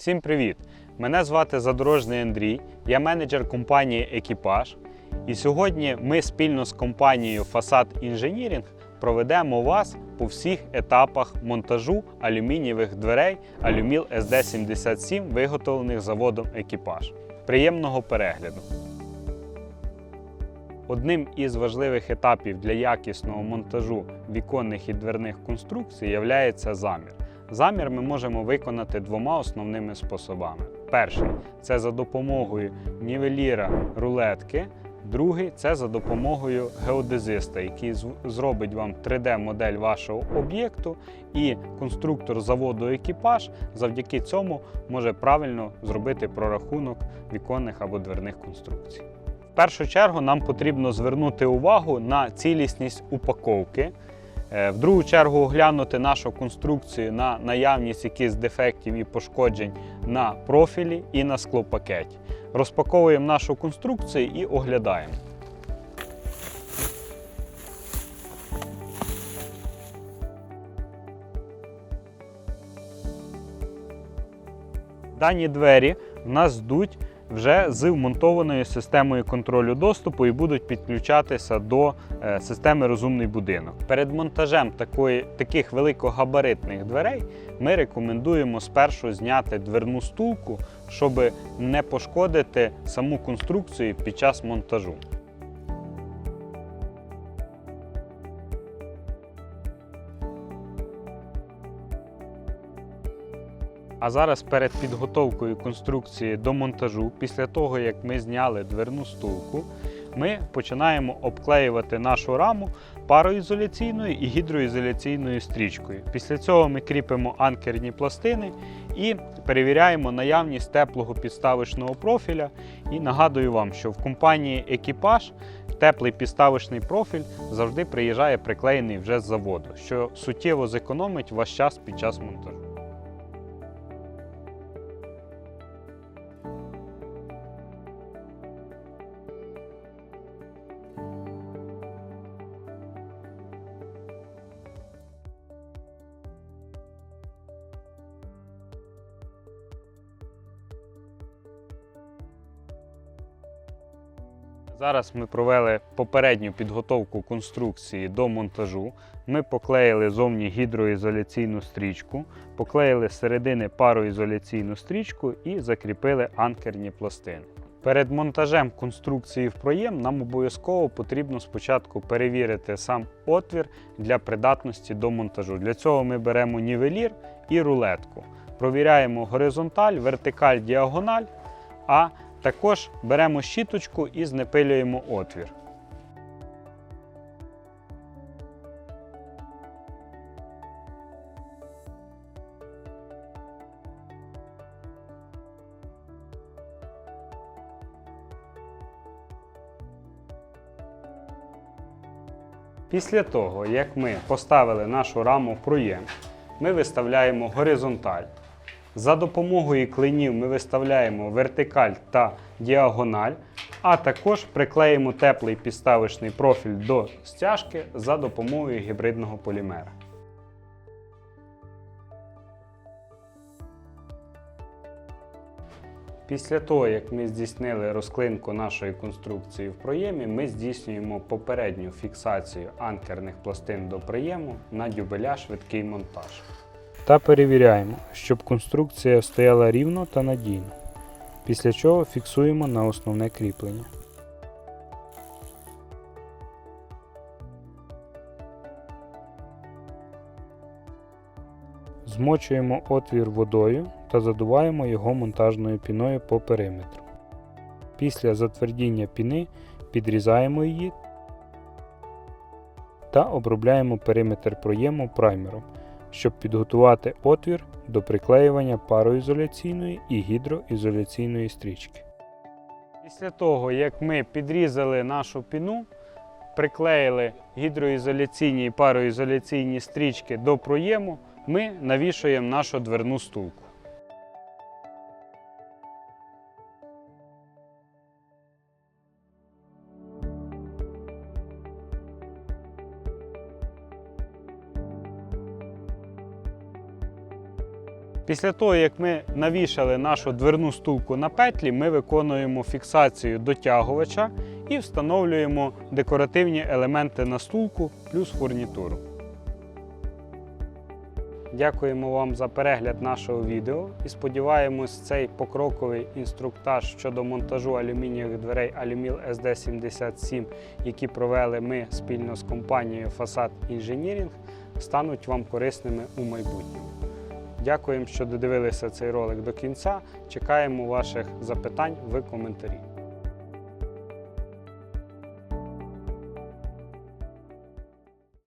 Всім привіт! Мене звати Задорожний Андрій, я менеджер компанії Екіпаж. І сьогодні ми спільно з компанією Фасад Інженірінг проведемо вас по всіх етапах монтажу алюмінієвих дверей Алюміл SD77, виготовлених заводом Екіпаж. Приємного перегляду! Одним із важливих етапів для якісного монтажу віконних і дверних конструкцій є замір. Замір ми можемо виконати двома основними способами. Перший це за допомогою нівеліра рулетки. Другий це за допомогою геодезиста, який зробить вам 3D-модель вашого об'єкту, і конструктор заводу екіпаж завдяки цьому може правильно зробити прорахунок віконних або дверних конструкцій. В першу чергу нам потрібно звернути увагу на цілісність упаковки. Е, В другу чергу оглянути нашу конструкцію на наявність якихось дефектів і пошкоджень на профілі і на склопакеті. Розпаковуємо нашу конструкцію і оглядаємо. Дані двері в нас йдуть вже з вмонтованою системою контролю доступу і будуть підключатися до е, системи розумний будинок. Перед монтажем такої, таких великогабаритних дверей ми рекомендуємо спершу зняти дверну стулку, щоб не пошкодити саму конструкцію під час монтажу. А зараз перед підготовкою конструкції до монтажу, після того як ми зняли дверну стулку, ми починаємо обклеювати нашу раму пароізоляційною і гідроізоляційною стрічкою. Після цього ми кріпимо анкерні пластини і перевіряємо наявність теплого підставочного профіля. І нагадую вам, що в компанії Екіпаж теплий підставочний профіль завжди приїжджає приклеєний вже з заводу, що суттєво зекономить ваш час під час монтажу. Зараз ми провели попередню підготовку конструкції до монтажу. Ми поклеїли зовні гідроізоляційну стрічку, поклеїли з середини пароізоляційну стрічку і закріпили анкерні пластини. Перед монтажем конструкції в проєм нам обов'язково потрібно спочатку перевірити сам отвір для придатності до монтажу. Для цього ми беремо нівелір і рулетку. Провіряємо горизонталь, вертикаль, діагональ, а також беремо щіточку і знепилюємо отвір. Після того, як ми поставили нашу раму в проєм, ми виставляємо горизонталь. За допомогою клинів ми виставляємо вертикаль та діагональ, а також приклеїмо теплий підставочний профіль до стяжки за допомогою гібридного полімера. Після того, як ми здійснили розклинку нашої конструкції в проємі, ми здійснюємо попередню фіксацію анкерних пластин до проєму на дюбеля швидкий монтаж. Та перевіряємо, щоб конструкція стояла рівно та надійно. Після чого фіксуємо на основне кріплення. Змочуємо отвір водою та задуваємо його монтажною піною по периметру. Після затвердіння піни підрізаємо її та обробляємо периметр проєму праймером, щоб підготувати отвір до приклеювання пароізоляційної і гідроізоляційної стрічки. Після того, як ми підрізали нашу піну, приклеїли гідроізоляційні і пароізоляційні стрічки до проєму, ми навішуємо нашу дверну стулку. Після того, як ми навішали нашу дверну стулку на петлі, ми виконуємо фіксацію дотягувача і встановлюємо декоративні елементи на стулку плюс фурнітуру. Дякуємо вам за перегляд нашого відео і сподіваємось, цей покроковий інструктаж щодо монтажу алюмінієвих дверей Alumil SD77, які провели ми спільно з компанією Facade Engineering, стануть вам корисними у майбутньому. Дякуємо, що додивилися цей ролик до кінця. Чекаємо ваших запитань в коментарі.